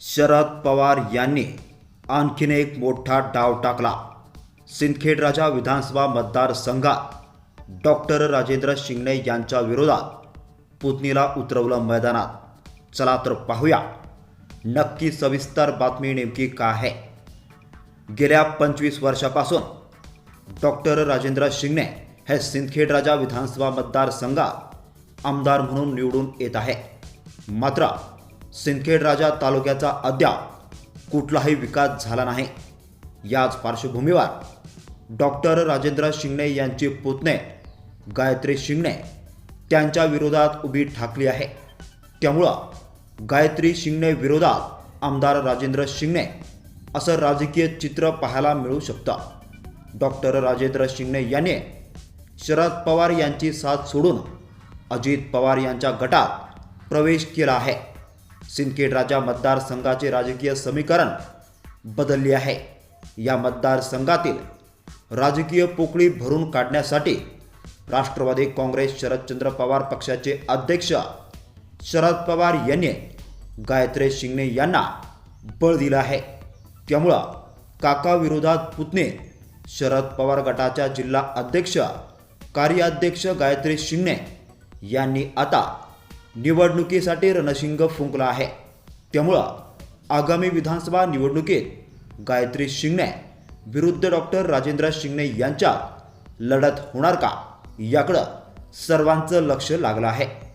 शरद पवार यांनी आणखीन एक मोठा डाव टाकला. सिंदखेड राजा विधानसभा मतदारसंघात डॉक्टर राजेंद्र शिंगणे यांच्या विरोधात पुतणीला उतरवलं मैदानात. चला तर पाहूया. नक्की सविस्तर बातमी नेमकी काय आहे? गेल्या पंचवीस वर्षापासून डॉक्टर राजेंद्र शिंगणे हे सिंदखेड राजा विधानसभा मतदारसंघात आमदार म्हणून निवडून येत आहे. मात्र सिंदखेड राजा तालुक्याचा अद्याप कुठलाही विकास झाला नाही. याच पार्श्वभूमीवर डॉक्टर राजेंद्र शिंगणे यांची पुतणे गायत्री शिंगणे त्यांच्या विरोधात उभी ठाकली आहे. त्यामुळं गायत्री शिंगणे विरोधात आमदार राजेंद्र शिंगणे असं राजकीय चित्र पाहायला मिळू शकतं. डॉक्टर राजेंद्र शिंगणे यांनी शरद पवार यांची साथ सोडून अजित पवार यांच्या गटात प्रवेश केला आहे. सिंदखेड राजा मतदारसंघाचे राजकीय समीकरण बदलले आहे. या मतदारसंघातील राजकीय पोकळी भरून काढण्यासाठी राष्ट्रवादी काँग्रेस शरदचंद्र पवार पक्षाचे अध्यक्ष शरद पवार यांनी गायत्री शिंगणे यांना बळ दिलं आहे. त्यामुळं काकाविरोधात पुतणे शरद पवार गटाच्या जिल्हा अध्यक्ष कार्याध्यक्ष गायत्री शिंगणे यांनी आता निवडणुकीसाठी रणशिंग फुंकला आहे. त्यामुळं आगामी विधानसभा निवडणुकीत गायत्री शिंगणे विरुद्ध डॉक्टर राजेंद्र शिंगणे यांच्यात लढत होणार का? याकडं सर्वांचं लक्ष लागलं आहे.